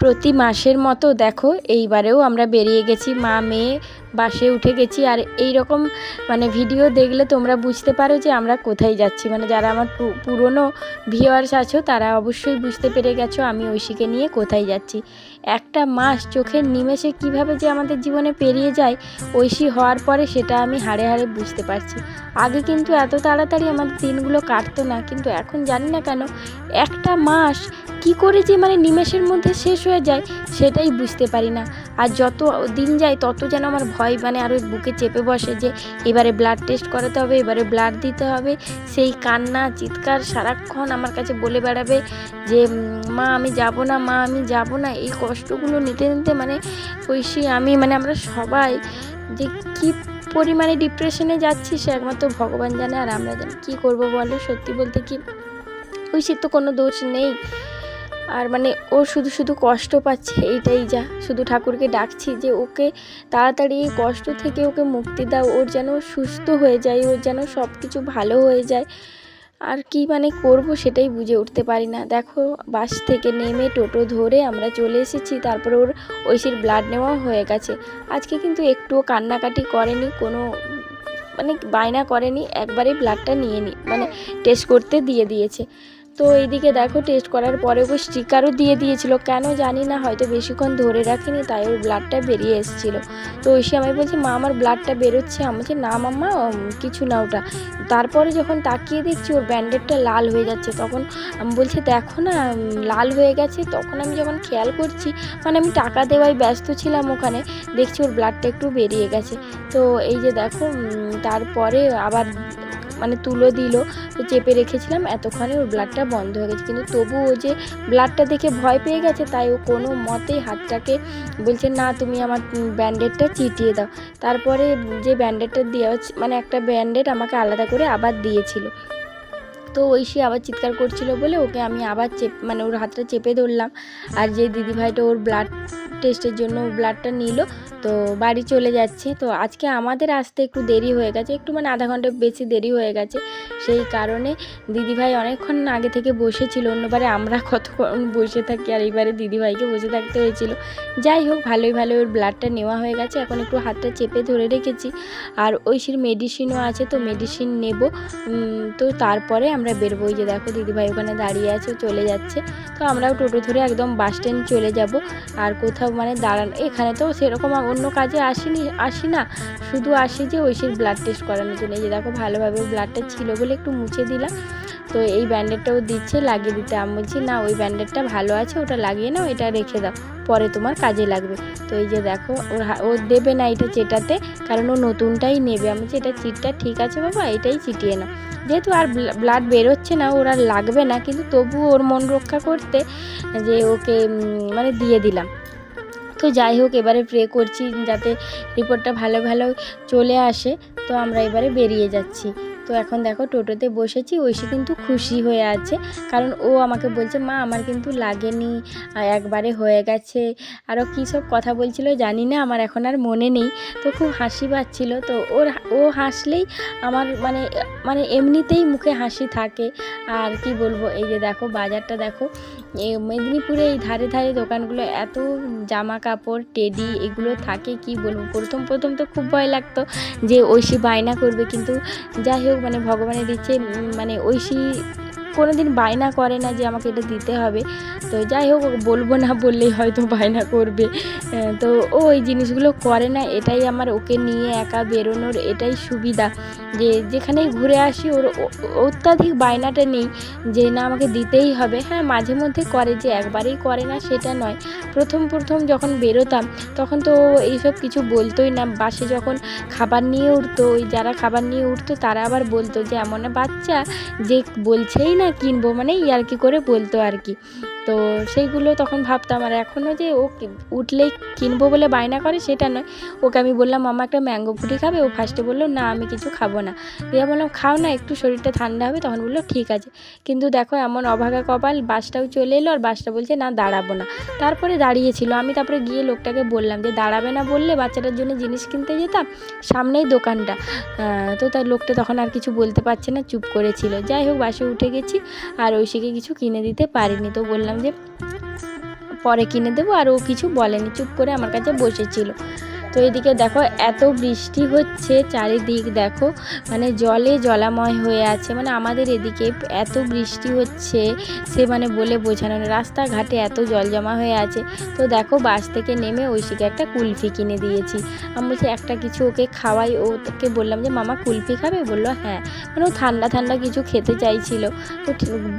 প্রতি মাসের মতো দেখো, এইবারেও আমরা বেরিয়ে গেছি। মা, মেয়ে, বাসে উঠে গেছি। আর এই রকম মানে ভিডিও দেখলে তোমরা বুঝতে পারো যে আমরা কোথায় যাচ্ছি। মানে যারা আমার পুরনো ভিউয়ার্স আছো, তারা অবশ্যই বুঝতে পেরে গেছো আমি ঐশীকে নিয়ে কোথায় যাচ্ছি। একটা মাস চোখের নিমেষে কীভাবে যে আমাদের জীবনে পেরিয়ে যায়, ঐশী হওয়ার পরে সেটা আমি হাড়ে হাড়ে বুঝতে পারছি। আগে কিন্তু এত তাড়াতাড়ি আমাদের দিনগুলো কাটতো না, কিন্তু এখন জানি না কেন, একটা মাস কি করে যে মানে নিমেষের মধ্যে শেষ হয়ে যায় সেটাই বুঝতে পারি না। আর যত দিন যায় তত যেন আমার ভয় মানে আরও বুকে চেপে বসে যে এবারে ব্লাড টেস্ট করাতে হবে, এবারে ব্লাড দিতে হবে। সেই কান্না, চিৎকার সারাক্ষণ আমার কাছে বলে বেড়াবে যে মা আমি যাব না, মা আমি যাব না। এই কষ্টগুলো নিতে নিতে মানে ঐশী আমি মানে আমরা সবাই যে কী পরিমাণে ডিপ্রেশনে যাচ্ছি সে একমাত্র ভগবান জানে আর আমরা জানি কী করব বলো? সত্যি বলতে কি ঐশীর তো কোনো দোষ নেই। আর মানে ও শুধু শুধু কষ্ট পাচ্ছে, এইটাই যা। শুধু ঠাকুরকে ডাকছি যে ওকে তাড়াতাড়ি এই কষ্ট থেকে ওকে মুক্তি দাও, ওর যেন সুস্থ হয়ে যায়, ওর যেন সব কিছু ভালো হয়ে যায়। আর কি মানে করব সেটাই বুঝে উঠতে পারি না। দেখো, বাস থেকে নেমে টোটো ধরে আমরা চলে এসেছি, তারপর ওর ঐশীর ব্লাড নেওয়া হয়ে গেছে। আজকে কিন্তু একটুও কান্নাকাটি করেনি, কোনো মানে বায়না করেনি একবারেই ব্লাডটা নিয়ে নি মানে টেস্ট করতে দিয়ে দিয়েছে। তো এইদিকে দেখো টেস্ট করার পরে ও স্টিকারও দিয়ে দিয়েছিল। কেন জানি না, হয়তো বেশিক্ষণ ধরে রাখেনি, তাই ওর ব্লাডটা বেরিয়ে এসেছিল। তো ঐশী আমায় বলছে, মা, আমার ব্লাডটা বেরোচ্ছে। আমি বলছি, না, মাম্মা কিছু না ওটা। তারপরে যখন তাকিয়ে দেখছি, ওর ব্যান্ডেডটা লাল হয়ে যাচ্ছে। তখন আমি বলছি, দেখো না লাল হয়ে গেছে। তখন আমি যখন খেয়াল করছি মানে আমি টাকা দেওয়ায় ব্যস্ত ছিলাম ওখানে, দেখছি ওর ব্লাডটা একটু বেরিয়ে গেছে। তো এই যে দেখো তারপরে আবার মানে তুলো দিল। তো চেপে রেখেছিলাম, এতক্ষণে ওর ব্লাডটা বন্ধ হয়ে গেছে। কিন্তু তবু ও যে ব্লাডটা দেখে ভয় পেয়ে গেছে, তাই ও কোনো মতেই হাতটাকে বলছে, না, তুমি আমার ব্যান্ডেডটা চিটিয়ে দাও। তারপরে যে ব্যান্ডেডটা দেওয়া মানে একটা ব্যান্ডেড আমাকে আলাদা করে আবার দিয়েছিল। তো ঐশী আবার চিৎকার করছিল বলে ওকে আমি আবার চেপ মানে ওর হাতটা চেপে ধরলাম। আর যে দিদিভাইটা ওর ব্লাড টেস্টের জন্য ব্লাডটা নিল, তো বাড়ি চলে যাচ্ছে। তো আজকে আমাদের আসতে একটু দেরি হয়ে গেছে, একটু মানে আধা ঘণ্টা বেশি দেরি হয়ে গেছে। সেই কারণে দিদিভাই অনেকক্ষণ আগে থেকে বসেছিল, অন্যবারে আমরা কতক্ষণ বসে থাকি আর এইবারে দিদিভাইকে বসে থাকতে হয়েছিল। যাই হোক, ভালোই ভালো ওর ব্লাডটা নেওয়া হয়ে গেছে। এখন একটু হাতটা চেপে ধরে রেখেছি। আর ঐশীর মেডিসিনও আছে, তো মেডিসিন নেব। তো তারপরে আমরা বেরোবো। ওই যে দেখো দিদিভাই ওখানে দাঁড়িয়ে আছে, চলে যাচ্ছে। তো আমরাও টোটো ধরে একদম বাস স্ট্যান্ড চলে যাব। আর কোথাও মানে দাঁড়ান, এখানে তো সেরকম অন্য কাজে আসিনি, আসি না। শুধু আসি যে ওই সেই ব্লাড টেস্ট করানোর জন্য। যে দেখো ভালোভাবে ব্লাডটা ছিল বলে একটু মুছে দিলাম। তো এই ব্যান্ডেডটাও দিচ্ছে, লাগিয়ে দিতে। আমি বলছি, না, ওই ব্যান্ডেডটা ভালো আছে, ওটা লাগিয়ে নাও, এটা রেখে দাও। পরে তোমার কাজে লাগবে। তো এই যে দেখো, ওর ও দেবে না এটা চেটাতে, কারণ ও নতুনটাই নেবে। আমি বলছি, এটা চিটটা ঠিক আছে বাবা, এটাই চিটিয়ে নাও। যেহেতু আর ব্লাড বেরোচ্ছে না, ওর আর লাগবে না, কিন্তু তবু ওর মন রক্ষা করতে যে ওকে মানে দিয়ে দিলাম। তো যাই হোক, এবারে প্রে করছি, যাতে রিপোর্টটা ভালো ভালো চলে আসে। তো আমরা এবারে বেরিয়ে যাচ্ছি। তো এখন দেখো টোটোতে বসেছি ঐশী কিন্তু খুশি হয়ে আছে। কারণ ও আমাকে বলছে, মা, আমার কিন্তু লাগেনি একবারে হয়ে গেছে। আরও কী সব কথা বলছিল জানি না, আমার এখন আর মনে নেই। তো খুব হাসি পাচ্ছিল। তো ওর, ও হাসলেই আমার মানে মানে এমনিতেই মুখে হাসি থাকে। আর কি বলব, এই যে দেখো, বাজারটা দেখো এ মেদিনীপুরে এই ধারে ধারে দোকানগুলো এত জামা কাপড় টেডি এগুলো থাকে কি বলব? প্রথম প্রথম তো খুব ভয় লাগতো যে ঐশী বায়না করবে, কিন্তু যাই হোক মানে ভগবানের ইচ্ছে মানে ঐশী কোনো দিন বায়না করে না যে আমাকে এটা দিতে হবে। তো যাই হোক বলব না বললেই হয়তো বায়না করবে। তো ও ওই জিনিসগুলো করে না, এটাই আমার ওকে নিয়ে একা বেরোনোর এটাই সুবিধা। যে যেখানেই ঘুরে আসি, ওর অত্যাধিক বায়নাটা নেই যে না আমাকে দিতেই হবে। হ্যাঁ মাঝে মধ্যে করে যে একবারেই করে না, সেটা নয়। প্রথম প্রথম যখন বেরোতাম, তখন তো এইসব কিছু বলতোই না। বাসে যখন খাবার নিয়ে উঠতো, ওই যারা খাবার নিয়ে উঠতো, তারা আবার বলতো যে, এমন বাচ্চা যে বলছেই না কিনবো মানে ইয়ার্কি করে বলতো আর কি। তো সেইগুলো তখন ভাবতাম আর এখনও যে ও উঠলেই কিনবো বলে বায়না করে সেটা নয়। ওকে আমি বললাম, মামা একটা ম্যাঙ্গো ফুটি খাবে? ও ফার্স্টে বলল, না, আমি কিছু খাব না। দিয়ে বললাম, খাও না, একটু শরীরটা ঠান্ডা হবে। তখন বলল, ঠিক আছে। কিন্তু দেখো এমন অভাগা কপাল, বাসটাও চলে এলো আর বাসটা বলছে, না, দাঁড়াবো না। তারপরে দাঁড়িয়েছিল। আমি তারপরে গিয়ে লোকটাকে বললাম যে, দাঁড়াবে না বললে বাচ্চাটার জন্য জিনিস কিনতে যেতাম, সামনেই দোকানটা। তো তার লোকটা তখন আর কিছু বলতে পারছে না, চুপ করেছিল। যাই হোক, বাসে উঠে গেছি। আর ঐশীকে কিছু কিনে দিতে পারিনি। তো বললাম যে, পরে কিনে দেবো। আর ও কিছু বলেনি। চুপ করে আমার কাছে বসেছিল। তো এদিকে দেখো এত বৃষ্টি হচ্ছে চারিদিক দেখো মানে জলে জলাময় হয়ে আছে মানে আমাদের এদিকে এত বৃষ্টি হচ্ছে সে মানে বলে বোঝানো। রাস্তাঘাটে এত জল জমা হয়ে আছে। তো দেখো বাস থেকে নেমে ঐশীকে একটা কুলফি কিনে দিয়েছি। আমি বলছি, একটা কিছু ওকে খাওয়াই। ওকে বললাম যে, মামা কুলফি খাবে? বলল হ্যাঁ। মানে ও ঠান্ডা ঠান্ডা কিছু খেতে চাইছিল। তো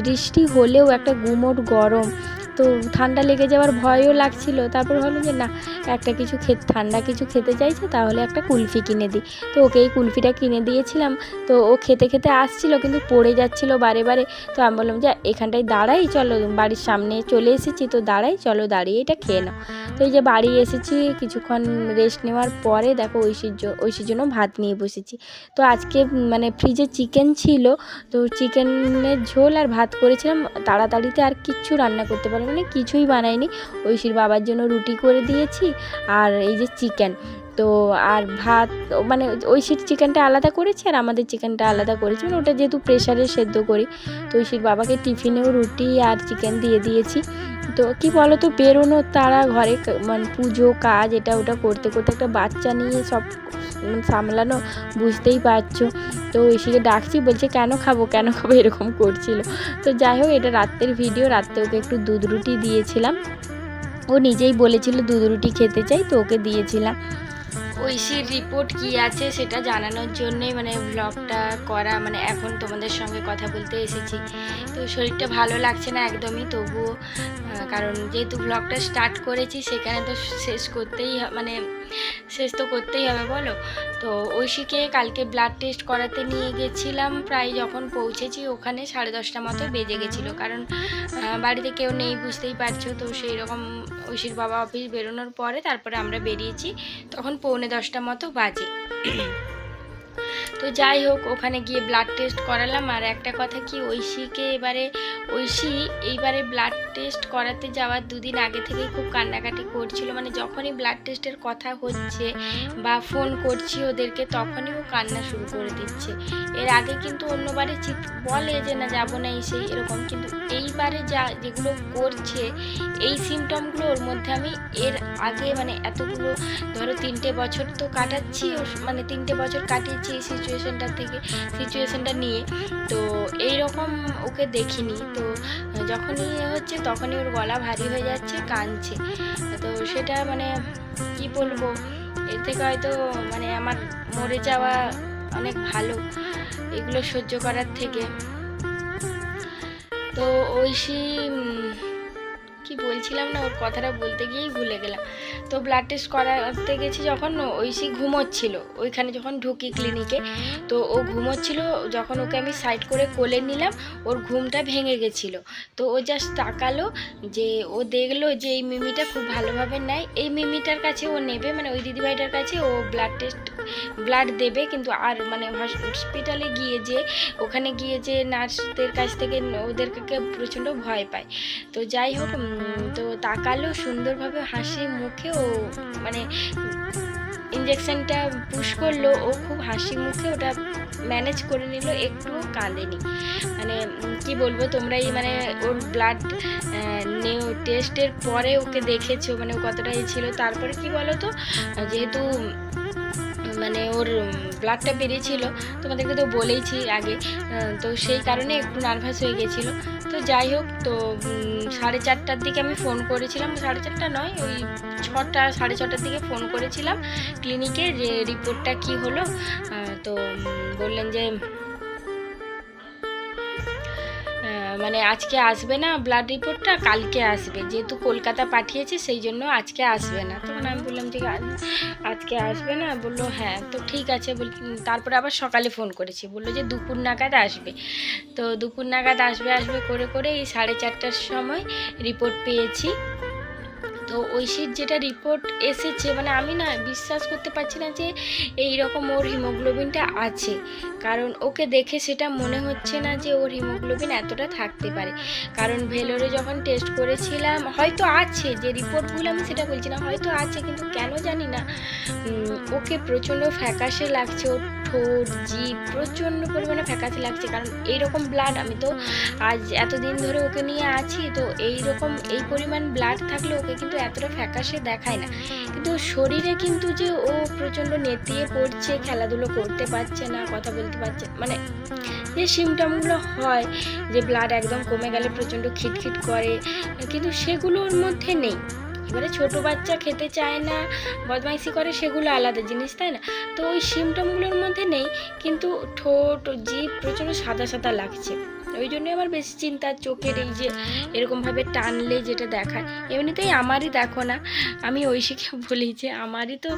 বৃষ্টি হলেও একটা গুমোট গরম। তো ঠান্ডা লেগে যাওয়ার ভয়ও লাগছিল। তারপর ভাবলাম যে না, একটা কিছু খেতে ঠান্ডা কিছু খেতে চাইছে, তাহলে একটা কুলফি কিনে দিই। তো ওকে এই কুলফিটা কিনে দিয়েছিলাম। তো ও খেতে খেতে আসছিল, কিন্তু পড়ে যাচ্ছিল বারে বারে। তো আমি বললাম, যে, এখানটায় দাঁড়াই, চলো বাড়ির সামনে চলে এসেছি, তো দাঁড়াই, চলো দাঁড়িয়ে এটা খেয়ে নাও। তো এই যে বাড়ি এসেছি, কিছুক্ষণ রেস্ট নেওয়ার পরে দেখো ঐশীর জ- ঐশীর জন্য ভাত নিয়ে বসেছি। তো আজকে মানে ফ্রিজে চিকেন ছিল, তো চিকেনের ঝোল আর ভাত করেছিলাম। তাড়াতাড়িতে আর কিচ্ছু রান্না করতে পারি মানে কিছুই বানাইনি। ঐশীর বাবার জন্য রুটি করে দিয়েছি আর এই যে চিকেন। তো আর ভাত মানে ঐশীর চিকেনটা আলাদা করেছি আর আমাদের চিকেনটা আলাদা করেছি। মানে ওটা যেহেতু প্রেশারে সেদ্ধ করি, তো ঐশীর বাবাকে টিফিনেও রুটি আর চিকেন দিয়ে দিয়েছি। তো কি বলো তো বেরোনো, তারা ঘরে মানে পুজো, কাজ, এটা ওটা করতে করতে একটা বাচ্চা নিয়ে সব সামলানো বুঝতেই পারছ। তো ঐশীকে ডাকছি, বলছে, কেন খাব কেন খাব? এরকম করছিল। তো যাই হোক, এটা রাত্রের ভিডিও রাত্রে ওকে একটু দুধ রুটি দিয়েছিলাম। ও নিজেই বলেছিল, দুধ রুটি খেতে চাই? তো ওকে দিয়েছিলাম। ঐশীর রিপোর্ট কি আছে সেটা জানানোর জন্যই মানে ব্লগটা করা মানে এখন তোমাদের সঙ্গে কথা বলতে এসেছি। তো শরীরটা ভালো লাগছে না একদমই, তবুও কারণ যেহেতু ব্লগটা স্টার্ট করেছি, সেখানে তো শেষ করতেই মানে শেষ তো করতেই হবে, বলো? তো ঐশীকে কালকে ব্লাড টেস্ট করাতে নিয়ে গেছিলাম, প্রায় যখন পৌঁছেছি ওখানে সাড়ে দশটা মতো বেজে গেছিল। কারণ বাড়িতে কেউ নেই, বুঝতেই পারছ, তো সেই রকম ঐশীর বাবা অফিস বেরোনোর পরে তারপরে আমরা বেরিয়েছি। তখন পৌনে দশটা মতো বাজে। তো যাই হোক, ওখানে গিয়ে ব্লাড টেস্ট করালাম। আর একটা কথা কি, ঐশীকে এবারে, ঐশী এইবারে ব্লাড টেস্ট করাতে যাওয়ার দুদিন আগে থেকেই খুব কান্নাকাটি করছিল। মানে যখনই ব্লাড টেস্টের কথা হচ্ছে বা ফোন করছি ওদেরকে, তখনই ও কান্না শুরু করে দিচ্ছে। এর আগে কিন্তু অন্যবারে চিৎ, বলে যে, না, যাব না এই সেই, এরকম। কিন্তু এইবারে যা যেগুলো করছে, এই সিমটমগুলো ওর মধ্যে আমি এর আগে মানে এতগুলো, ধরো তিনটে বছর তো কাটাচ্ছি মানে তিনটে বছর কাটিয়েছি এই সিচুয়েশনটা থেকে সিচুয়েশনটা নিয়ে। তো এই রকম ওকে দেখিনি। তো যখনই হচ্ছে, তখনই ওর গলা ভারী হয়ে যাচ্ছে, কাঁদছে। তো সেটা মানে কি বলব? এর থেকে হয়তো মানে আমার মরে যাওয়া অনেক ভালো এগুলো সহ্য করার থেকে। তো ঐশী কি বলছিলাম না, ওর কথাটা বলতে গিয়েই ভুলে গেলাম। তো ব্লাড টেস্ট করাতে গেছি যখন ঐশী ঘুমোচ্ছিল, ওইখানে যখন ঢুকি ক্লিনিকে তো ও ঘুমোচ্ছিল, যখন ওকে আমি সাইড করে কোলে নিলাম, ওর ঘুমটা ভেঙে গেছিল। তো ও জাস্ট তাকালো, যে ও দেখল যে এই মিমিটা খুব ভালোভাবে নেয়। এই মিমিটার কাছে ও নেবে মানে ওই দিদিভাইটার কাছে ও ব্লাড টেস্ট ব্লাড দেবে, কিন্তু আর মানে হসপিটালে গিয়ে যে, ওখানে গিয়ে যে নার্সদের কাছ থেকে ওদেরকে প্রচণ্ড ভয় পায়। তো যাই হোক তো তাকালো সুন্দরভাবে হাসি মুখে ও মানে ইঞ্জেকশনটা পুশ করল, ও খুব হাসি মুখে ওটা ম্যানেজ করে নিল একটু কাঁদেনি। মানে কি বলব তোমরা এই মানে ওর ব্লাড নেও টেস্টের পরে ওকে দেখেছ মানে ও কতটা এ ছিল। তারপরে কি বলো তো যেহেতু মানে ওর ব্লাডটা বেরিয়েছিল তোমাদেরকে তো বলেইছি আগে তো সেই কারণে একটু নার্ভাস হয়ে গেছিল। তো যাই হোক, তো সাড়ে চারটার দিকে আমি ফোন করেছিলাম। সাড়ে চারটা নয়, ওই ছটা, সাড়ে ছটার দিকে ফোন করেছিলাম ক্লিনিকে যে রিপোর্টটা কি হলো। তো বললেন যে মানে আজকে আসবে না ব্লাড রিপোর্টটা কালকে আসবে। যেহেতু কলকাতা পাঠিয়েছে, সেই জন্য আজকে আসবে না। তখন আমি বললাম যে আজ- আজকে আসবে না। বলল হ্যাঁ তো ঠিক আছে। বল, তারপরে আবার সকালে ফোন করেছি। বলল যে, দুপুর নাগাদ আসবে। তো দুপুর নাগাদ আসবে আসবে করে করে এই সাড়ে চারটার সময় রিপোর্ট পেয়েছি। তো ঐশীর যেটা রিপোর্ট এসেছে মানে আমি না বিশ্বাস করতে পারছি না যে এই রকম ওর হিমোগ্লোবিনটা আছে। কারণ ওকে দেখে সেটা মনে হচ্ছে না যে ওর হিমোগ্লোবিন এতটা থাকতে পারে। কারণ ভেলোরে যখন টেস্ট করেছিলাম, হয়তো আছে, যে রিপোর্টগুলো আমি সেটা বলছি না, হয়তো আছে, কিন্তু কেন জানি না ওকে প্রচণ্ড ফ্যাকাশে লাগছে, ওর ঠোঁট, জিভ প্রচণ্ড পরিমাণে ফ্যাকাশে লাগছে। কারণ এইরকম ব্লাড আমি তো আজ এতদিন ধরে ওকে নিয়ে আছি, তো এই রকম এই পরিমাণ ব্লাড থাকলে ওকে কিন্তু এতটা ফ্যাকাশে দেখায় না। কিন্তু শরীরে কিন্তু যে ও প্রচণ্ড নেতিয়ে পড়ছে, খেলাধুলো করতে পারছে না, কথা বলতে পারছে মানে যে সিমটমগুলো হয় যে ব্লাড একদম কমে গেলে প্রচণ্ড খিটখিট করে, কিন্তু সেগুলোর মধ্যে নেই। এবারে ছোট বাচ্চা খেতে চায় না, বদমাইশি করে সেগুলো আলাদা জিনিস, তাই না? তো ওই সিমটমগুলোর মধ্যে নেই, কিন্তু ঠোঁট, জিভ প্রচণ্ড সাদা সাদা লাগছে। ওই জন্য আমার বেশি চিন্তা চোখের এই যে এরকমভাবে টানলে যেটা দেখায়। এমনিতেই আমারই দেখো না। আমি ঐশীকে বলি যে আমারই তো,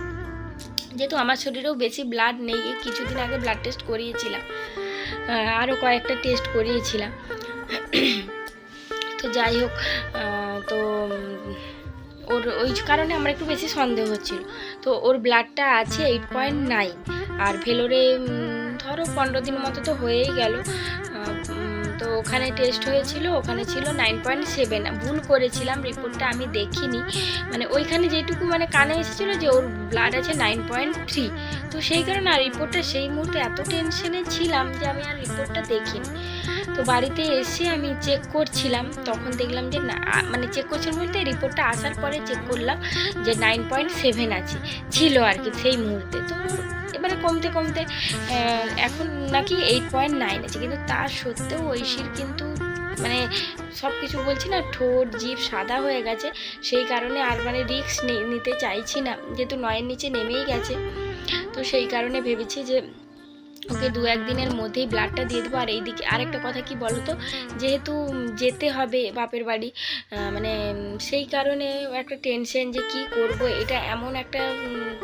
যেহেতু আমার শরীরেও বেশি ব্লাড নেই কিছুদিন আগে ব্লাড টেস্ট করিয়েছিলাম। আরও কয়েকটা টেস্ট করিয়েছিলাম। তো যাই হোক তো ওর ওই কারণে আমার একটু বেশি সন্দেহ হচ্ছিল। তো ওর ব্লাডটা আছে এইট পয়েন্ট নাইন আর ভেলোরে ধরো পনেরো দিন মতো তো হয়েই গেল। তো ওখানে টেস্ট হয়েছিল, ওখানে ছিল নাইন পয়েন্ট সেভেন ভুল করেছিলাম রিপোর্টটা আমি দেখিনি। মানে ওইখানে যেটুকু মানে কানে এসেছিল যে ওর ব্লাড আছে নাইন পয়েন্ট থ্রি তো সেই কারণে আর রিপোর্টটা সেই মুহূর্তে এত টেনশনে ছিলাম যে আমি আর রিপোর্টটা দেখিনি। তো বাড়িতে এসে আমি চেক করছিলাম, তখন দেখলাম যে না মানে চেক করছিলাম বলতে রিপোর্টটা আসার পরে চেক করলাম যে নাইন পয়েন্ট সেভেন আছে। ছিল আর কি সেই মুহূর্তে। তো এবারে কমতে কমতে এখন নাকি এইট পয়েন্ট নাইন আছে। কিন্তু তা সত্ত্বেও ঐশীর কিন্তু মানে সব কিছু বলছি না, ঠোঁট, জিভ সাদা হয়ে গেছে। সেই কারণে আর মানে রিক্স নিতে চাইছি না। যেহেতু নয়ের নিচে নেমেই গেছে, তো সেই কারণে ভেবেছি যে ওকে দু একদিনের মধ্যেই ব্লাডটা দিয়ে দেবো। আর এইদিকে আরেকটা কথা কি বলো তো যেহেতু যেতে হবে বাপের বাড়ি মানে সেই কারণে একটা টেনশন যে কি করব? এটা এমন একটা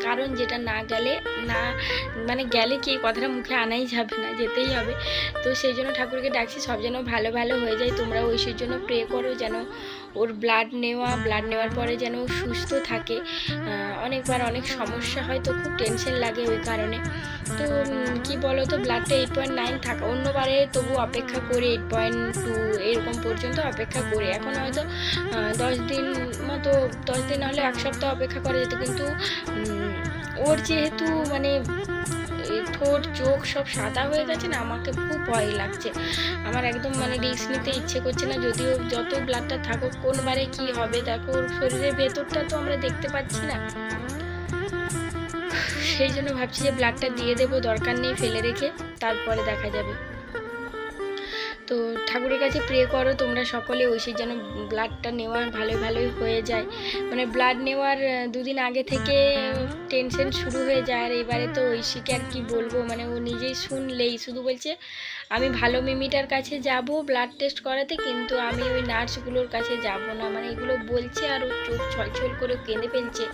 কারণ যেটা না গেলে, না মানে গেলে কি কথাটা মুখে আনাই যাবে না, যেতেই হবে। তো সেই জন্য ঠাকুরকে ডাকছি, সব যেন ভালো ভালো হয়ে যায়। তোমরা ঐশীর জন্য প্রে করো যেন ওর ব্লাড নেওয়া ব্লাড নেওয়ার পরে যেন সুস্থ থাকে। অনেকবার অনেক সমস্যা হয়, তো খুব টেনশন লাগে ওই কারণে। তো কি বলো তো ব্লাডটা এইট পয়েন্ট নাইন থাকা, অন্যবারে তবু অপেক্ষা করে এইট পয়েন্ট টু এরকম পর্যন্ত অপেক্ষা করে। এখন হয়তো দশ দিন মতো, দশ দিন হলে এক সপ্তাহ অপেক্ষা করা যেত, কিন্তু ওর যেহেতু মানে ঠোঁট, চোখ সব সাদা হয়ে গেছে না, আমাকে খুব ভয় লাগছে। আমার একদম মানে রিস্ক নিতে ইচ্ছে করছে না, যদিও যত ব্লাডটা থাকুক কোন বারে কি হবে, দেখো, ওর শরীরের ভেতরটা তো আমরা দেখতে পাচ্ছি না। সেই জন্য ভাবছি যে ব্লাডটা দিয়ে দেবো, দরকার নেই ফেলে রেখে, তারপরে দেখা যাবে। তো ঠাকুরের কাছে প্রে করো, তোমরা সকলে ঐশীর যেন ব্লাডটা নেওয়া ভালো, ভালোই হয়ে যায়। মানে ব্লাড নেওয়ার দুদিন আগে থেকে টেনশন শুরু হয়ে যায়। আর এবারে তো ঐশীকে আর কি বলব মানে ও নিজেই শুনলেই, শুধু বলছে, আমি ভালো মিমিটার কাছে যাব ব্লাড টেস্ট করাতে, কিন্তু আমি ওই নার্সগুলোর কাছে যাব না। মানে এগুলো বলছে আর ও চোখ ছলছল করে কেঁদে ফেলছে।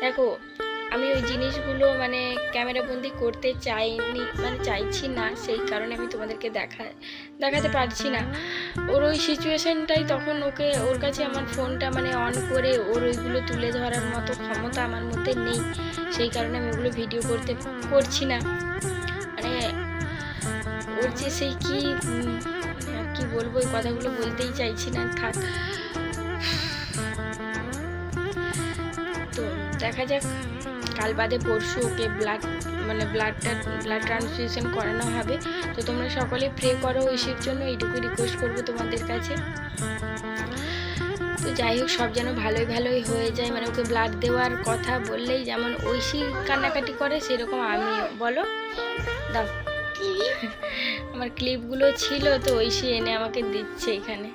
দেখো আমি ওই জিনিসগুলো মানে ক্যামেরাবন্দি করতে চাইনি মানে চাইছি না, সেই কারণে আমি তোমাদেরকে দেখা, দেখাতে পারছি না। ওর ওই সিচুয়েশনটাই তখন ওকে, ওর কাছে আমার ফোনটা মানে অন করে ওর ওইগুলো তুলে ধরার মতো ক্ষমতা আমার মধ্যে নেই, সেই কারণে আমি ওগুলো ভিডিও করতে, করছি না। মানে ওর যে সেই কি কি বলব ওই কথাগুলো বলতেই চাইছি না, থাক। তো দেখা যাক। কাল বাদে পরশু ওকে ব্লাড মানে ব্লাডটা ব্লাড ট্রান্সফিউশন করানো হবে। তো তোমরা সকলে প্রে করো ঐশীর জন্য, এইটুকু রিকোয়েস্ট করব তোমাদের কাছে। তো যাই হোক, সব যেন ভালোই ভালোই হয়ে যায়। মানে ওকে ব্লাড দেওয়ার কথা বললেই যেমন ঐশী কান্নাকাটি করে, সেরকম আমিও বলো? দাও। আমার ক্লিপগুলো ছিল, তো ঐশী এনে আমাকে দিচ্ছে এখানে।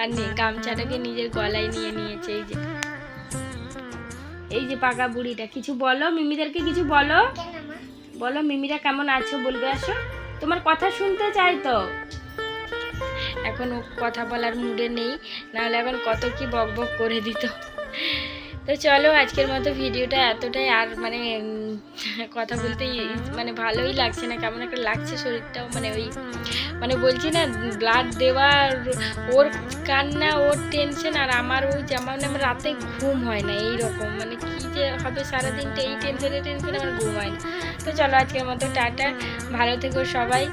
আর নেই গামছাটাকে নিজের গলায় নিয়ে নিয়েছে, এই যে। এই যে পাকা বুড়িটা, কিছু বলো? মিমিদেরকে কিছু বলো? বলো, মিমিরা কেমন আছো বলবে আসো। তোমার কথা শুনতে চাই তো। এখন কথা বলার মুডে নেই, নাহলে এখন কত কি বক বক করে দিত। তো চলো আজকের মতো ভিডিওটা এতটাই, আর মানে কথা বলতে মানে ভালোই লাগছে না, কেমন একটা লাগছে শরীরটাও মানে ওই মানে বলছি না ব্লাড দেওয়ার ওর কান্না, ওর টেনশন আর আমার ওই যেমন মানে আমার রাতে ঘুম হয় না এই রকম মানে কি যে হবে সারাদিনটা, এই টেনশনে টেনশনে আমার ঘুম হয় না। তো চলো আজকের মতো টাটা, ভালো থেকো সবাই।